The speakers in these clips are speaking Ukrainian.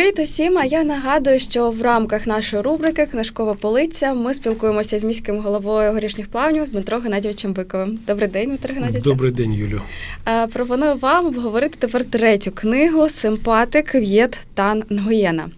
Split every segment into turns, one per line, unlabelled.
Привіт усім! А я нагадую, що в рамках нашої рубрики Книжкова полиця ми спілкуємося з міським головою горішніх плавнів Дмитро Геннадійовичем Биковим. Добрий день, Дмитро Геннадійович.
Добрий день, Юлю.
Пропоную вам обговорити тепер третю книгу Симпатик В'єт Тан Нгуєна.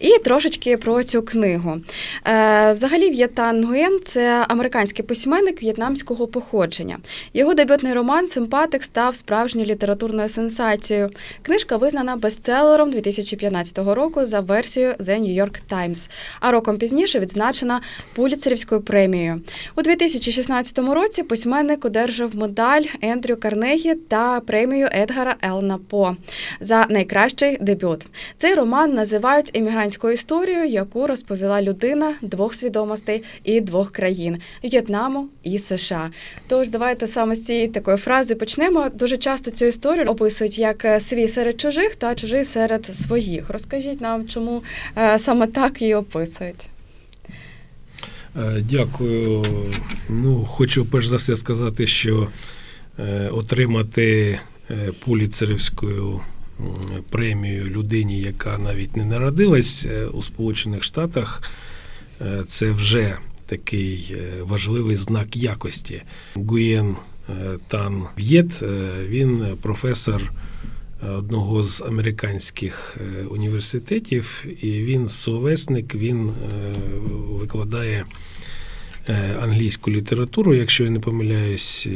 І трошечки про цю книгу. Е, Взагалі, В'єт Тан Нгуєн – це американський письменник в'єтнамського походження. Його дебютний роман Симпатик став справжньою літературною сенсацією. Книжка визнана бестселером 2015 року за версією The New York Times, а роком пізніше відзначена Пуліцерівською премією. У 2016 році письменник одержав медаль Ендрю Карнегі та премію Едгара Елна По за найкращий дебют. Цей роман називають емігрантською історією, яку розповіла людина двох свідомостей і двох країн В'єтнаму і США. Тож давайте саме з цієї такої фрази почнемо. Дуже часто цю історію описують як свій серед чужих та чужий серед своїх. Розкажіть нам, чому е, саме так її описують.
Е, Дякую. Ну, хочу перш за все сказати, що е, отримати Пуліцерівську премію людині, яка навіть не народилась у Сполучених Штатах, це вже такий важливий знак якості. Гуєн Тан В'єт, він професор одного з американських е, університетів, і він словесник, він е, викладає е, англійську літературу, якщо я не помиляюсь,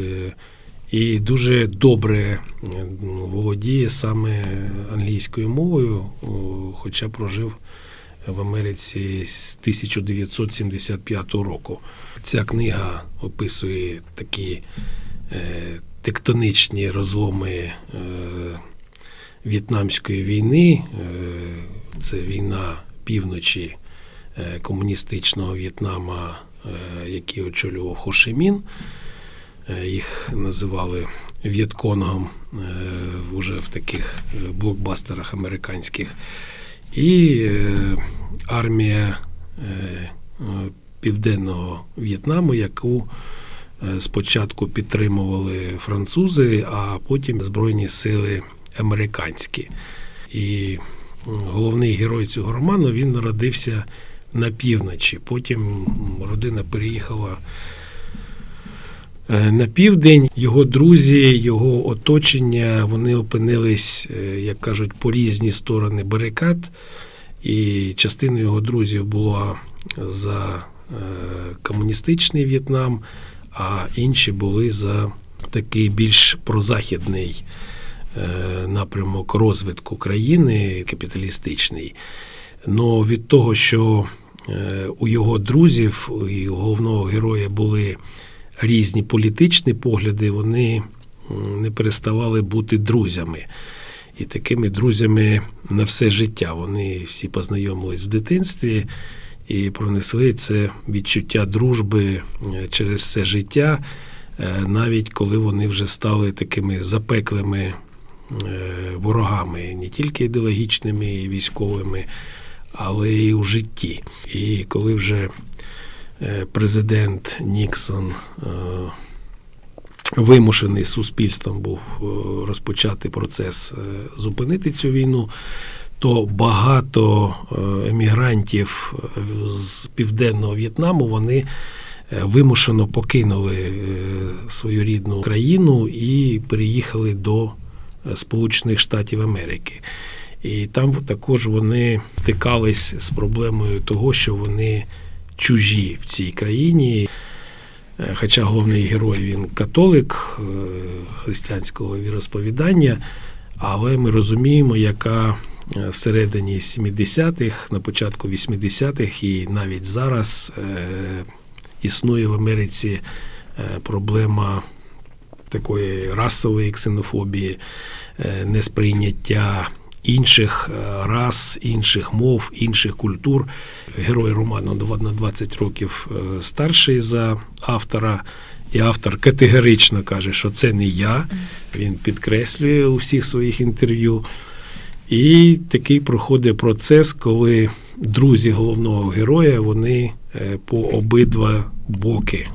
і дуже добре ну, володіє саме англійською мовою, хоча прожив в Америці з 1975 року. Ця книга описує такі тектонічні розломи В'єтнамської війни. Е, Це війна півночі е, комуністичного В'єтнама, е, який очолював Хошимін. Їх називали В'єтконгом вже в таких блокбастерах американських. І армія Південного В'єтнаму, яку спочатку підтримували французи, а потім Збройні сили американські. І головний герой цього роману він народився на півночі. Потім родина переїхала е, на південь. Його друзі, його оточення, вони опинились, е, як кажуть, по різні сторони барикад. І частина його друзів була за е, комуністичний В'єтнам, а інші були за такий більш прозахідний напрямок розвитку країни капіталістичний. Но від того, що е, у його друзів і у головного героя були різні політичні погляди, вони не переставали бути друзями. І такими друзями на все життя. Вони всі познайомились в дитинстві і пронесли це відчуття дружби е, через все життя, е, навіть коли вони вже стали такими запеклими е, ворогами, не тільки ідеологічними і військовими, але й у житті. І коли вже е, президент Ніксон е, вимушений суспільством був е, розпочати процес е, зупинити цю війну, то багато е, емігрантів е, з південного В'єтнаму вони е, вимушено покинули е, свою рідну країну і переїхали до е, Сполучених Штатів Америки. І там також вони стикались з проблемою того, що вони чужі в цій країні. Е, Хоча головний герой він католик е, християнського віросповідання, але ми розуміємо, яка е, всередині 70-х, на початку 80-х і навіть зараз існує в Америці проблема такої расової ксенофобії, е, несприйняття інших е, рас, інших мов, інших культур. Герой роману на 20 років е, старший за автора. І автор категорично каже, що це не я. Він підкреслює у всіх своїх інтерв'ю. І такий проходить процес, коли друзі головного героя вони по обидва боки.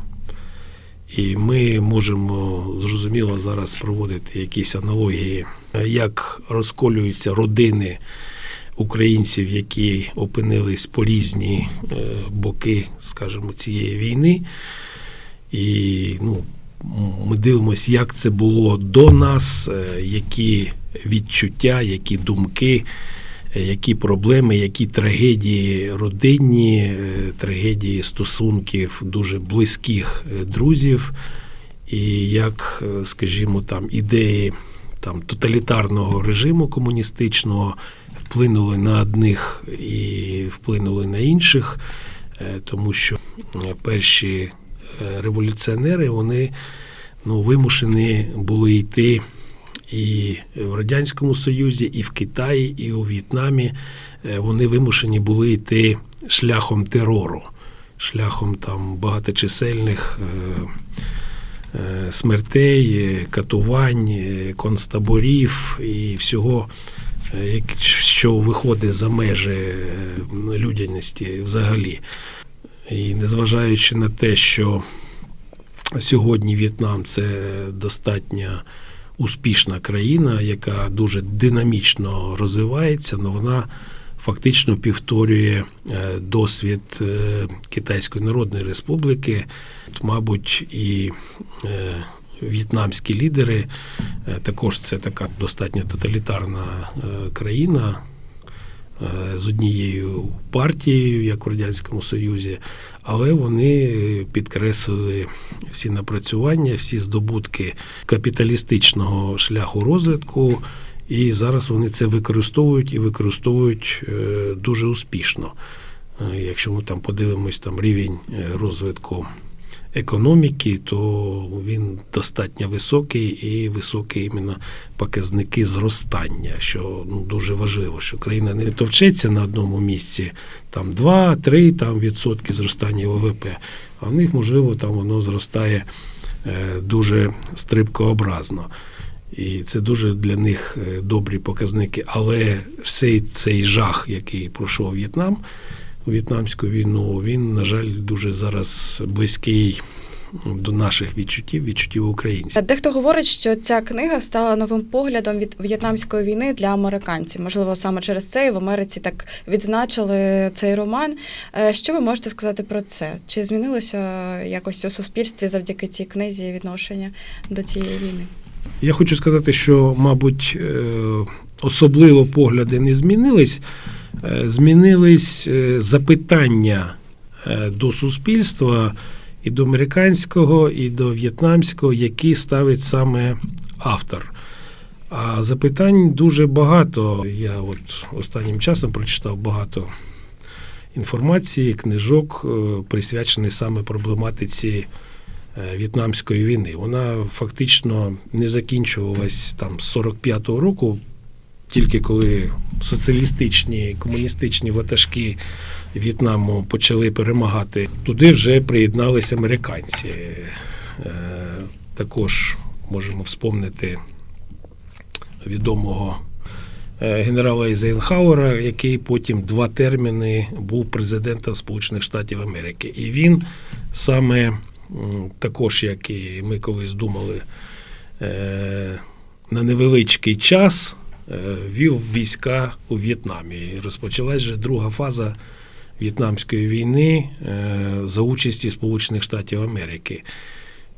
І ми можемо зрозуміло зараз проводити якісь аналогії, е, як розколюються родини українців, які опинились по різні е, боки, скажімо, цієї війни. І ну, ми дивимося, як це було до нас, е, які відчуття, які думки, які проблеми, які трагедії родинні, е, трагедії стосунків дуже близьких е, друзів, і як, е, скажімо, там ідеї там, тоталітарного режиму комуністичного вплинули на одних і вплинули на інших, е, тому що е, перші е, революціонери вони ну, вимушені були йти і в Радянському Союзі, і в Китаї, і у В'єтнамі. Е, Вони вимушені були йти шляхом терору, шляхом там багаточисельних. е, е, Смертей, катувань, концтаборів і всього, що виходить за межі людяності взагалі. І незважаючи на те, що сьогодні В'єтнам це достатньо успішна країна, яка дуже динамічно розвивається, але вона фактично повторює е, досвід е, Китайської Народної Республіки. Мабуть, і е, в'єтнамські лідери також це така достатньо тоталітарна країна з однією партією, як в Радянському Союзі, але вони підкреслили всі напрацювання, всі здобутки капіталістичного шляху розвитку. І зараз вони це використовують і використовують е, дуже успішно. Е, Якщо ми там подивимось там рівень е, розвитку економіки, то він достатньо високий і високі іменно показники зростання, що ну, дуже важливо, що країна не товчеться на одному місці, там 2-3 там, відсотки зростання ВВП, а в них, можливо, там воно зростає е, дуже стрибкообразно. І це дуже для них е, добрі показники. Але всей цей жах, який пройшов В'єтнам, в'єтнамську війну, він, на жаль, дуже зараз близький до наших відчуттів, відчуттів українців.
Дехто говорить, що ця книга стала новим поглядом від в'єтнамської війни для американців. Можливо, саме через це і в Америці так відзначили цей роман. Е, Що ви можете сказати про це? Чи змінилося якось у суспільстві завдяки цій книзі відношення до цієї війни?
Я хочу сказати, що, мабуть, е, особливо погляди не змінились. Е, Змінились е, запитання е, до суспільства і до американського, і до в'єтнамського, які ставить саме автор. А запитань дуже багато. Я от останнім часом прочитав багато інформації, книжок, присвячених саме проблематиці В'єтнамської війни. Вона фактично не закінчувалась там з 45-го року, тільки коли соціалістичні комуністичні ватажки В'єтнаму почали перемагати, туди вже приєдналися американці. Е, Також можемо вспомнити відомого е, генерала Ейзенхауера, який потім два терміни був президентом Сполучених Штатів Америки. І він саме також, як і ми колись думали, е, на невеличкий час вів війська у В'єтнамі. Розпочалась вже друга фаза В'єтнамської війни е, за участі Сполучених Штатів Америки.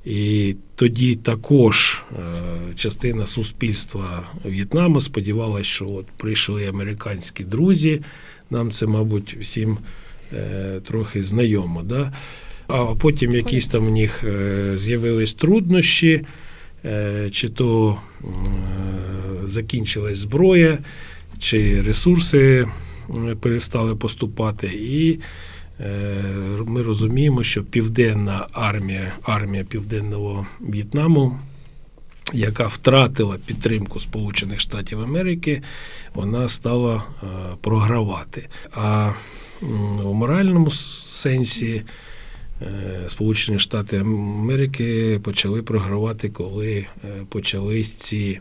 І тоді також е, частина суспільства В'єтнаму сподівалася, що от прийшли американські друзі. Нам це, мабуть, всім е, трохи знайомо. Да? А потім якісь там у них е, з'явились труднощі, е, чи то е, закінчилась зброя, чи ресурси е, перестали поступати. І Е, ми розуміємо, що південна армія, армія Південного В'єтнаму, яка втратила підтримку Сполучених Штатів Америки, вона стала е, програвати. А у моральному сенсі Сполучені Штати Америки почали програвати, коли почались ці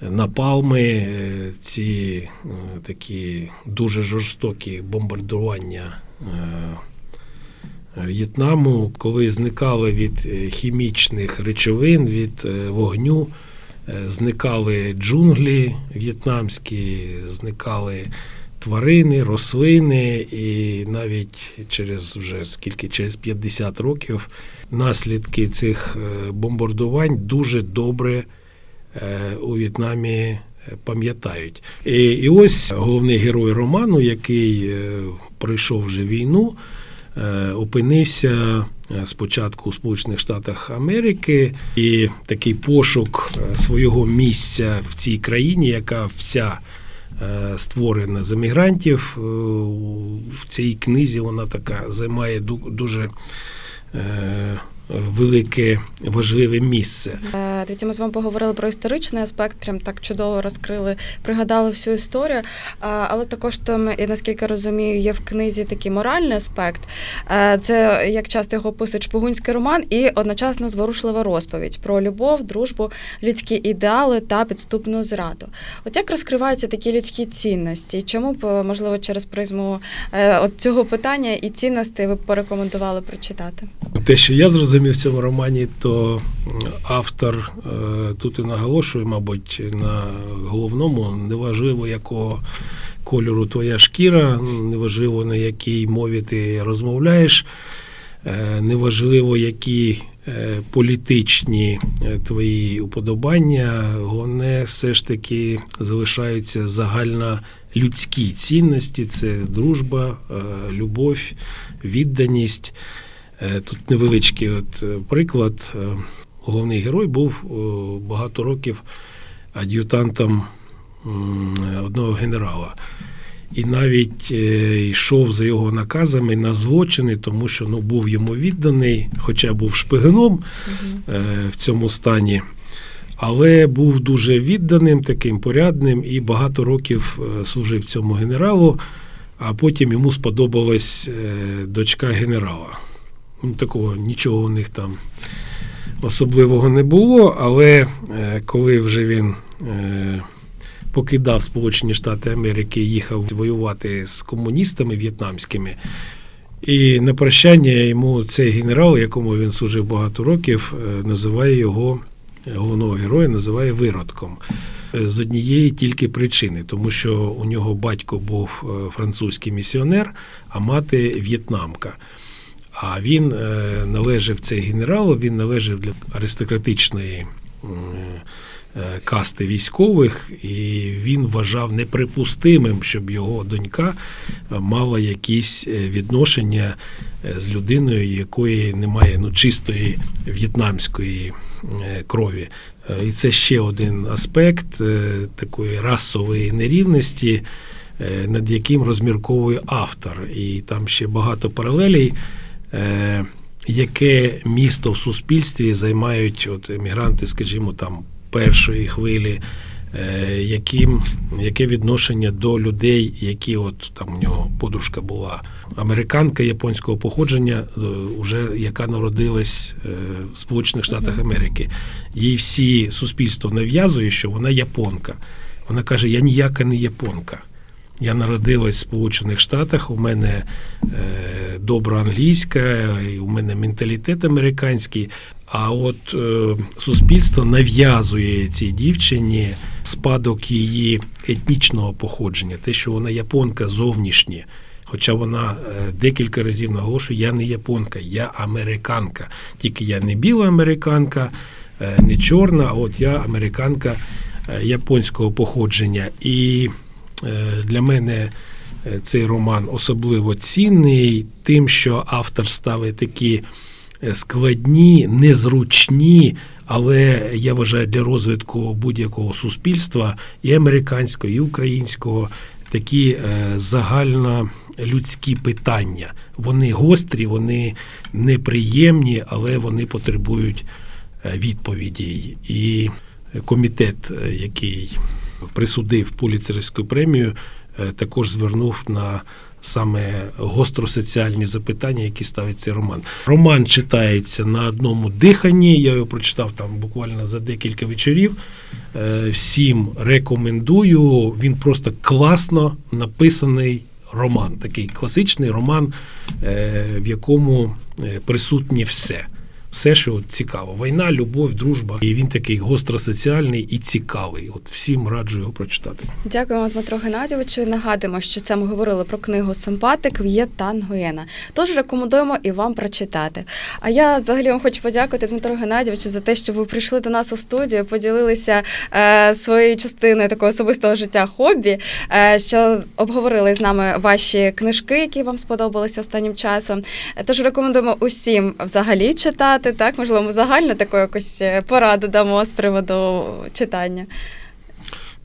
напалми, е, ці е, такі дуже жорстокі бомбардування е, В'єтнаму, коли зникали від хімічних речовин, від вогню, зникали джунглі в'єтнамські, зникали тварини, рослини, і навіть через вже скільки через 50 років наслідки цих бомбардувань дуже добре у В'єтнамі е, пам'ятають. І, і ось головний герой роману, який е, пройшов вже війну, е, опинився е, спочатку у Сполучених Штатах Америки, і такий пошук е, свого місця в цій країні, яка вся е, створена з емігрантів. е, В цій книзі вона така займає ду- дуже е, велике важливе місце.
Е, Дивіться, ми з вами поговорили про історичний аспект, прям так чудово розкрили, пригадали всю історію. Але також там, і наскільки розумію, є в книзі такий моральний аспект. Е, Це як часто його описують шпигунський роман, і одночасно зворушлива розповідь про любов, дружбу, людські ідеали та підступну зраду. От як розкриваються такі людські цінності? Чому б, можливо, через призму е, от цього питання і цінностей ви б порекомендували прочитати?
Те, що я зрозумів в цьому романі, то автор е, тут і наголошує, мабуть, на головному, неважливо, якого кольору твоя шкіра, неважливо на якій мові ти розмовляєш, е, неважливо, які е, політичні твої уподобання, головне все ж таки залишаються загально людські цінності: це дружба, любов, відданість. Е, Тут невеличкий от е, приклад. Е, Головний герой був багато років ад'ютантом одного генерала. І навіть йшов за його наказами на злочини, тому що ну, був йому відданий, хоча був шпигуном в цьому стані, але був дуже відданим, таким порядним і багато років служив цьому генералу, а потім йому сподобалась дочка генерала. Ну, такого нічого у них там особливого не було, але е, коли вже він е, покидав Сполучені Штати Америки і їхав воювати з комуністами в'єтнамськими, і на прощання йому цей генерал, якому він служив багато років, е, називає його головного героя, називає виродком. З однієї тільки причини, тому що у нього батько був французький місіонер, а мати в'єтнамка. А він е, належав цей генерал, він належав для аристократичної е, касти військових, і він вважав неприпустимим, щоб його донька е, мала якісь відношення з людиною, якої немає ну, чистої в'єтнамської крові. І це ще один аспект такої расової нерівності, над яким розмірковує автор. І там ще багато паралелей. Е, яке місто в суспільстві займають от емігранти, скажімо, там першої хвилі, е, яким, яке відношення до людей, які от там у нього подружка була американка японського походження, е, уже яка народилась е, в Сполучених Штатах Америки. Їй всі суспільство нав'язує, що вона японка. Вона каже: Я ніяка не японка. Я народилась в Сполучених Штатах, у мене е, добра англійська, у мене менталітет американський. А от е, суспільство нав'язує цій дівчині спадок її етнічного походження, те, що вона японка зовнішнє. Хоча вона е, декілька разів наголошує, я не японка, я американка. Тільки я не біла американка, е, не чорна, а от я американка е, японського походження. І для мене е, цей роман особливо цінний тим, що автор ставить такі е, складні, незручні, але я вважаю для розвитку будь-якого суспільства і американського, і українського такі е, загальнолюдські питання. Вони гострі, вони неприємні, але вони потребують е, відповідей. І комітет, е, який присудив Пуліцерівську премію, е, також звернув на саме гостросоціальні запитання, які ставить цей роман. Роман читається на одному диханні. Я його прочитав там буквально за декілька вечорів. Е, Всім рекомендую. Він просто класно написаний роман, такий класичний роман, е, в якому присутнє все. Все, що цікаво. Війна, любов, дружба. І він такий гостросоціальний і цікавий. От всім раджу його прочитати.
Дякуємо, Дмитро Геннадійовичу. Нагадуємо, що це ми говорили про книгу Симпатик В'єтан Нгуєна. Тож рекомендуємо і вам прочитати. А я взагалі вам хочу подякувати Дмитру Геннадійовичу за те, що ви прийшли до нас у студію, поділилися е, своєю частиною такого особистого життя хобі, е, що обговорили з нами ваші книжки, які вам сподобалися останнім часом. Е, Тож рекомендуємо усім взагалі читати. Так, можливо, ми загально таку якусь е, пораду дамо з приводу читання.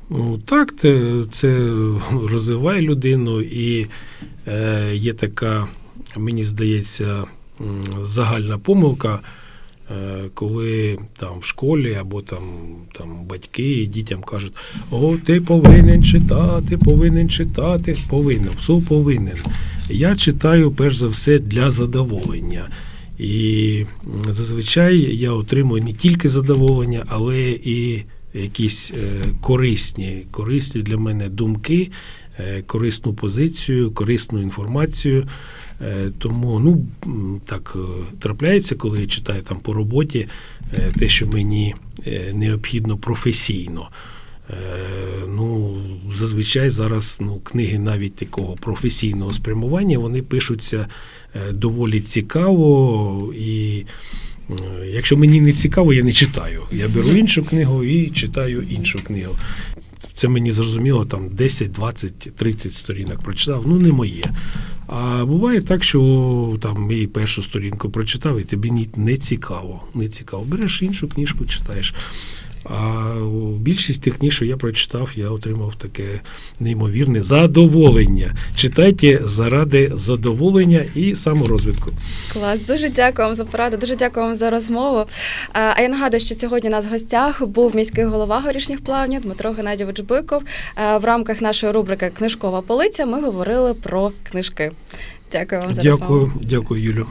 Ну, так, це, це розвиває людину, і е, є така, мені здається, загальна помилка, е, коли там в школі або там, там батьки дітям кажуть: О, ти повинен читати, повинен читати, повинен, все повинен. Я читаю перш за все для задоволення. І зазвичай я отримую не тільки задоволення, але і якісь е, корисні, корисні для мене думки, е, корисну позицію, корисну інформацію. Е, Тому ну, так трапляється, коли я читаю там по роботі те, що мені необхідно професійно. Е, Ну, зазвичай зараз ну, книги навіть такого професійного спрямування вони пишуться е, доволі цікаво і. е, Якщо мені не цікаво, я не читаю. Я беру іншу книгу і читаю іншу книгу. Це мені зрозуміло, там 10, 20, 30 сторінок прочитав, ну не моє. А буває так, що там і першу сторінку прочитав, і тобі не цікаво. Не цікаво. Береш іншу книжку, читаєш. А більшість тих книг, що я прочитав, я отримав таке неймовірне задоволення. Читайте заради задоволення і саморозвитку.
Клас, дуже дякую вам за пораду, дуже дякую вам за розмову. А я нагадую, що сьогодні у нас в гостях був міський голова горішніх плавнів Дмитро Геннадійович Биков. В рамках нашої рубрики Книжкова полиця ми говорили про книжки. Дякую вам за розмову.
Дякую, дякую, Юлю.